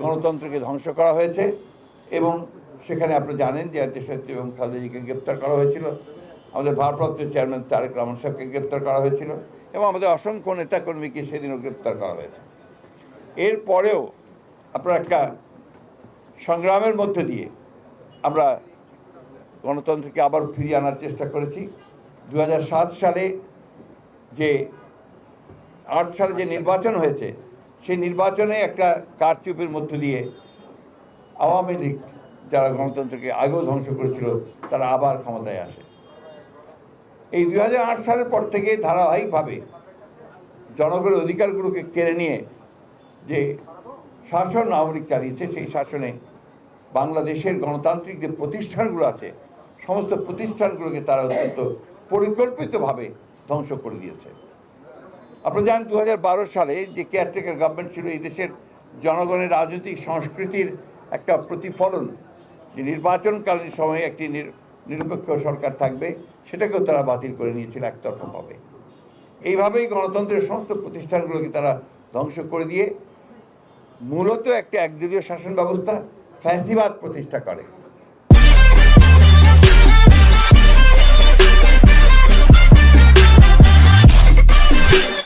গণতন্ত্রকে ধ্বংস করা হয়েছে এবং সেখানে আপনি জানেন যে দেশনেত্রী এবং খালেদাজিকে গ্রেপ্তার করা হয়েছিল। আমাদের ভারপ্রাপ্ত চেয়ারম্যান তারেক রহমান সাহেবকে গ্রেপ্তার করা হয়েছিল এবং আমাদের অসংখ্য নেতাকর্মীকে সেদিনও গ্রেপ্তার করা হয়েছে। এরপরেও আপনার একটা সংগ্রামের মধ্যে দিয়ে আমরা গণতন্ত্রকে আবার ফিরিয়ে আনার চেষ্টা করেছি। দু হাজার সাত সালে যে, আট সালে যে নির্বাচন হয়েছে সেই নির্বাচনে একটা কারচুপের মধ্য দিয়ে আওয়ামী লীগ যারা গণতন্ত্রকে আগেও ধ্বংস করেছিল, তারা আবার ক্ষমতায় আসে। এই দু হাজার আট সালের পর থেকে ধারাবাহিকভাবে জনগণের অধিকারগুলোকে কেড়ে নিয়ে যে শাসন আওয়ামী চালিয়েছে, সেই শাসনে বাংলাদেশের গণতান্ত্রিক যে প্রতিষ্ঠানগুলো আছে, সমস্ত প্রতিষ্ঠানগুলোকে তারা অত্যন্ত পরিকল্পিতভাবে ধ্বংস করে দিয়েছে। আপনারা জানেন দু হাজার বারো সালে যে কেয়ারটেকার গভর্নমেন্ট ছিল, এই দেশের জনগণের রাজনৈতিক সংস্কৃতির একটা প্রতিফলন, যে নির্বাচনকালীন সময়ে একটি নির- নিরপেক্ষ সরকার থাকবে, সেটাকেও তারা বাতিল করে নিয়েছিল একতরফাভাবে। এইভাবেই গণতন্ত্রের সমস্ত প্রতিষ্ঠানগুলোকে তারা ধ্বংস করে দিয়ে মূলত একটা একদলীয় শাসন ব্যবস্থা ফ্যাসিবাদ প্রতিষ্ঠা করে।